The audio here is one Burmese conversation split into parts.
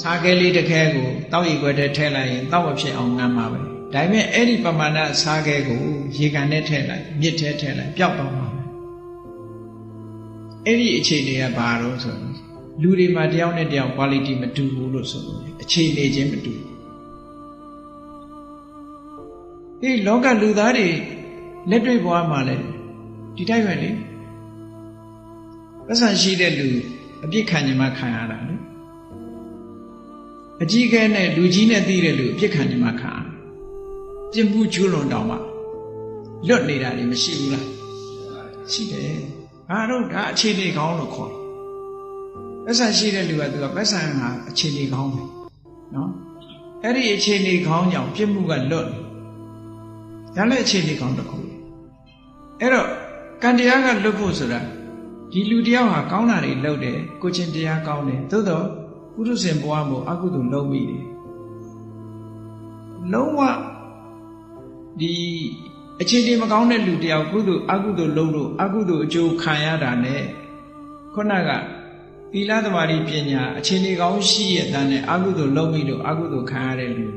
စားခဲလေးတစ်ခဲကိုတောက်ရီခွက်ထဲထည့်လိုက်ရင်တောက်မဖြစ်အောင်ငမ်းပါပဲဒါပေမဲ့အဲ့ဒီပမာဏစားခဲကိုရေကန်ထဲထည့်လိုက်မြစ်ထဲထည့်လိုက်ပျောက်သွားမှာပဲအဲ့ဒီအခြေအနေကဘာလို့ဆိုတော့လူတွေမှာတယောက်နဲ့တယောက် quality မတူဘူးလို့ဆိုလို့အခြေအနေချင်းမတူဘူးဒီလောကလူသားတွေလက်တွေ့ဘဝမှာလည်းဒီတိုက်ပဲလေပတ်စံရှိတဲ့လူအပြစ်ခံကြမှာခံရတာလေ အကြီးကဲနဲ့လူကြီးနဲ့တည်တဲ့လူအပြစ်ခံကြမှာခံရပြစ်မှုကျူးလွန်တောင်မှလွတ်နေတာတွေမရှိဘူးလားရှိတယ်ဘာလို့ဒါအခြေအနေကောင်းလို့ခေါ်တယ်ပတ်စံရှိတဲ့လူကသူကပတ်စံဟာအခြေအနေကောင်းပဲနော်အဲ့ဒီအခြေအနေကောင်းကြောင့်ပြစ်မှုကလွတ်တယ်ဒါလည်းအခြေအနေကောင်းတစ်ခုအဲ့တော့ကံတရားကလွတ်ဖို့ဆိုတာဒီလူတယောက်ဟာကောင်းတာတွေလုပ်တယ်ကိုချင်းတရားကောင်းတယ်သို့တော့ ပုရုဇဉ်ဘဝမှာအကုသိုလ်လုံးမိတယ်လုံးဝဒီအခြေအနေမကောင်းတဲ့လူတယောက်ကုသိုလ်အကုသိုလ်လုံးလို့အကုသိုလ်အကျိုးခံရတာနဲ့ခုနကသီလသမารိပညာအခြေအနေကောင်းရှိရဲ့တန်းနဲ့အကုသိုလ်လုံးမိလို့အကုသိုလ်ခံရတဲ့လူ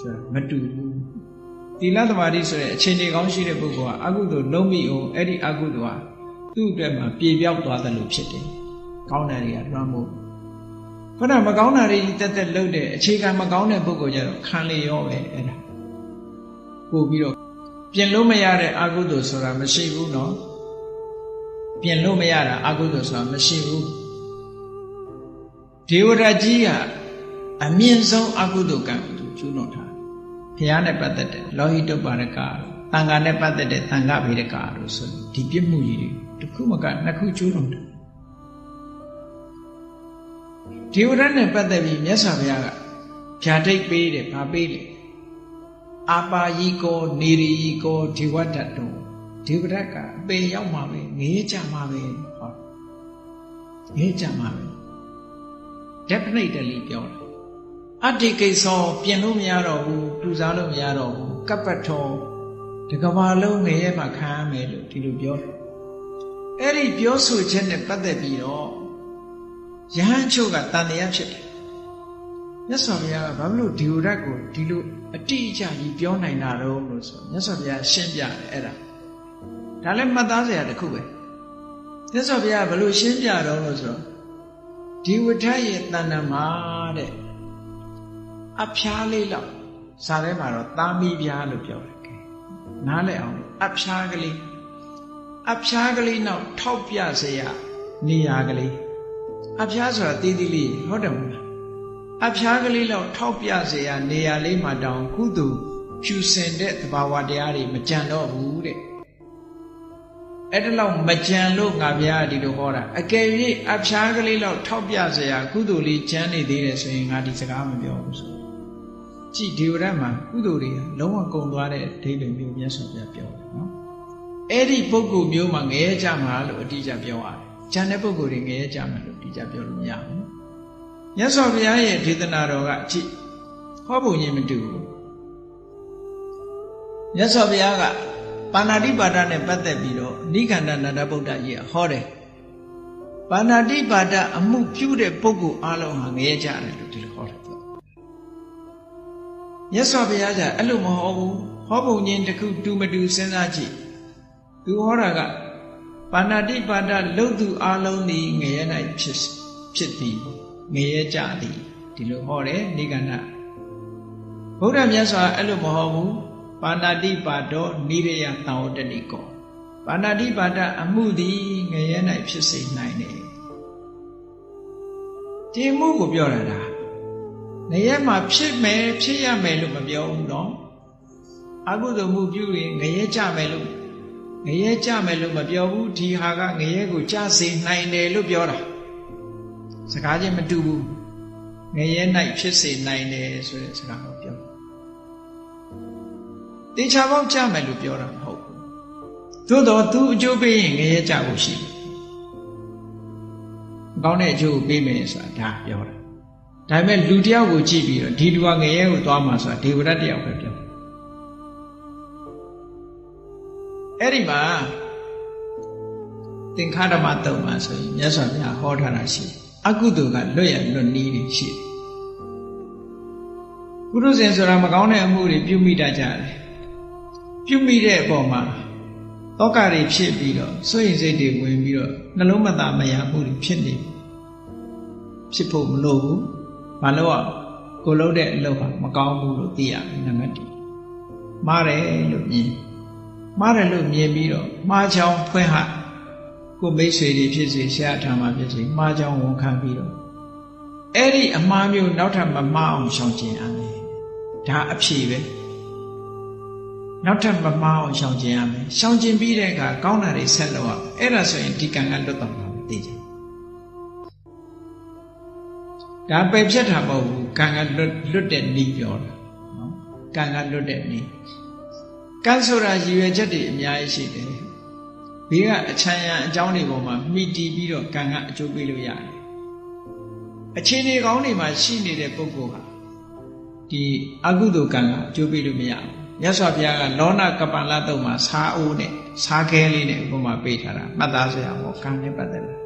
ဆိုတာမတူဘူးသီလသမารိဆိုတဲ့အခြေအနေကောင်းရှိတဲ့ပုဂ္ဂိုလ်ကအကုသိုလ်လုံးမိအောင်အဲ့ဒီအကုသိုလ်ဟာသူ့အတွက်မှာပြေပြောက်သွားတယ်လို့ဖြစ်တယ်။ကောင်းတဲ့တွေကလွှမ်းမို့ ခုနမကောင်းတာတွေတက်တက်လှုပ်တဲ့အခြေခံမကောင်းတဲ့ပုဂ္ဂိုလ်ကြတော့ခံလေရောပဲအဲ့ဒါပို့ပြီးတော့ပြင်လို့မရတဲ့အကုသိုလ်ဆိုတာမရှိဘူးနော်ပြင်လို့မရတာအကုသိုလ်ဆိုတာမရှိဘူးဒေဝရကြီးကအမြင့်ဆုံးအကုသိုလ်ကံကိုသူကျူးလွန်ထားဘုရားနဲ့ပတ်သက်တဲ့လောဟိတုပ္ပါရကတန်ခါနဲ့ပတ်သက်တဲ့တန်ခဗေဒကလို့ဆိုဒီပြစ်မှုကြီးတွေတစ်ခုမကနှစ်ခုကျူးလွန်တယ် ဒေဝရနဲ့ပတ်သက်ပြီးမြတ်စွာဘုရားကဖြာတိတ်ပေးတယ်ဗာပေးတယ်အာပါယီကောနေရီယီကောဒေဝတ္တတောဒေဝရကအပေရောက်မှာပဲငေးကြမှာပဲဟောငေးကြမှာပဲ definitely ပြောတာအတ္တိကိစ္စပြင်လို့မရတော့ဘူးတူစားလို့မရတော့ဘူးကပ္ပထောဒီကဘာလုံးငရဲမှာခံရမယ်လို့ဒီလိုပြောတယ်အဲ့ဒီပြောဆိုချက်နဲ့ပတ်သက်ပြီးတော့ ယဟန်ချုပ်ကတန်တရားဖြစ်တယ်မြတ်စွာဘုရားကဘာလို့ဒီဥဒတ်ကိုဒီလိုအတိအကျကြီးပြောနိုင်တာတော့လို့ဆိုမြတ်စွာဘုရားရှင်းပြတယ်အဲ့ဒါဒါလည်းမှတ်သားစရာတစ်ခုပဲမြတ်စွာဘုရားကဘလို့ရှင်းပြတော့လို့ဆိုဒီဝဋ္ထရဲ့တဏ္ဍမှာတဲ့အဖျားလေးလောက်ဇာထဲမှာတော့သာမီပြားလို့ပြောတယ်ကဲနားလည်အောင်အဖျားကလေးအဖျားကလေးနောက်ထောက်ပြစရာနေရာကလေး အဖျားဆိုတာတီးတီးလေးဟုတ်တယ်မလားအဖျားကလေးလောက်ထောက်ပြเสียနေရာလေးမှာတောင်ကုသိုလ်ဖြူစင်တဲ့သဘာဝတရားတွေမကြံတော့ဘူးတဲ့အဲ့ဒါလောက်မကြံလို့ငါဘုရားဒီလိုဟောတာအကယ်၍အဖျားကလေးလောက်ထောက်ပြเสียကုသိုလ်လေးကြံနေသေးတယ်ဆိုရင်ငါဒီစကားမပြောဘူးဆိုကြည်ဒီဝရမှာကုသိုလ်တွေလုံးဝကုန်သွားတဲ့ဒိဋ္ဌိမျိုးမြတ်စွာဘုရားပြောတယ်နော်အဲ့ဒီပုဂ္ဂိုလ်မျိုးမှာငရဲကြမှာလို့အတိအကျပြောရတယ်။ ဂျန်တဲ့ပုဂ္ဂိုလ်တွေငရဲကြမှာလို့အတိအကျပြောလို့မရဘူး။မြတ်စွာဘုရားရဲ့ဒေသနာတော်ကကြည့်ဟောပုံကြီးမတူဘူး။မြတ်စွာဘုရားကပါဏာတိပါဒနဲ့ပတ်သက်ပြီးတော့နိခန္ဓနန္ဒဗုဒ္ဓကြီးကဟောတယ်။ပါဏာတိပါဒအမှုပြုတဲ့ပုဂ္ဂိုလ်အလုံးဟာငရဲကြတယ်လို့ဒီလိုဟောတယ်။မြတ်စွာဘုရားကအဲ့လိုမဟောဘူး။ဟောပုံချင်းတစ်ခုတူမတူစဉ်းစားကြည့်။သူဟောတာက ပါဏာတိပါဒလုတ်သူအလုံးသည်ငရဲ၌ဖြစ်ဖြစ်သည်ငရဲကြသည်ဒီလိုဟောတယ်နိဂန္ဓဗုဒ္ဓမြတ်စွာအဲ့လိုမဟောဘူးပါဏာတိပါဒောနိရယသံဝတ္တနိကောပါဏာတိပါဒအမှုသည်ငရဲ၌ဖြစ်စေနိုင်တယ်ဒီမှုကိုပြောတာဒါငရဲမှာဖြစ်မယ်ဖြစ်ရမယ်လို့မပြောဘူးเนาะအကုသိုလ်မှုပြုရင်ငရဲကြမယ်လို့ ငရဲကြမယ်လို့မပြောဘူးဒီဟာကငရဲကိုကြစေနိုင်တယ်လို့ပြောတာစကားချင်းမတူဘူးငရဲ၌ဖြစ်စေနိုင်တယ်ဆိုတဲ့စကားကိုပြောတေချာပေါက်ကြမယ်လို့ပြောတာမဟုတ်ဘူးသို့တော့သူအကျိုးပေးရင်ငရဲကြဖို့ရှိတယ်ကောင်းတဲ့အကျိုးကိုပေးမယ်ဆိုတာဒါပြောတာဒါပေမဲ့လူတယောက်ကိုကြည့်ပြီးတော့ဒီလူကငရဲကိုသွားမှာဆိုတာဒေဝရတ်တယောက်ပဲပြော အဲ့ဒီမှာသင်္ခါရမတုံမှာဆိုရင်မြတ်စွာဘုရားဟောထားတာရှိအကုသိုလ်ကလွတ်ရလွတ်နည်းတွေရှိကုသိုလ်စဉ်ဆိုတာမကောင်းတဲ့အမှုတွေပြုမိတတ်ကြတယ်ပြုမိတဲ့အပေါ်မှာတောကတွေဖြစ်ပြီးတော့စွရင်စိတ်တွေဝင်ပြီးတော့နှလုံးမသားမယာမှုတွေဖြစ်နေဖြစ်ဖို့မလိုဘူးဘာလို့อ่ะကိုလုံးတဲ့အလုပ်ဟာမကောင်းဘူးလို့သိရမယ်နံပါတ်1မားတယ်လို့မြင် မားတယ်လို့မြင်ပြီးတော့မှားချောင်းဖွင့်ဟကိုမိတ်ဆွေတွေဖြစ်စေဆရာထာမှာဖြစ်စေမှားချောင်းဝန်ခံပြီးတော့အဲ့ဒီအမှားမျိုးနောက်ထပ်မမှားအောင်ရှောင်ကျဉ်ရမယ်ဒါအဖြေပဲနောက်ထပ်မမှားအောင်ရှောင်ကျဉ်ရမယ်ရှောင်ကျဉ်ပြီးတဲ့အခါကောင်းတာတွေဆက်လုပ်အောင်အဲ့ဒါဆိုရင်ဒီကံကလွတ်တော့မှာမသိချင်ဒါပယ်ဖြတ်တာမဟုတ်ဘူးကံကလွတ်လွတ်တဲ့ဤပြောတာနော်ကံကလွတ်တဲ့ဤ ကံဆိုတာရည်ရွယ်ချက်တွေအများကြီးရှိတယ်ဘေးကအချမ်းရံအကြောင်းတွေပေါ်မှာမိတီးပြီးတော့ကံကအကျိုးပေးလို့ရတယ်အခြေအနေကောင်းတွေမှာရှိနေတဲ့ပုဂ္ဂိုလ်ဟာဒီအကုသိုလ်ကံကအကျိုးပေးလို့မရဘူးမြတ်စွာဘုရားကလောနာကပ္ပလတုံမှာစားအိုးနဲ့စားခဲလေးနဲ့ဥပမာပေးထားတာမှတ်သားစရာပေါ့ကံနဲ့ပတ်သက်တယ်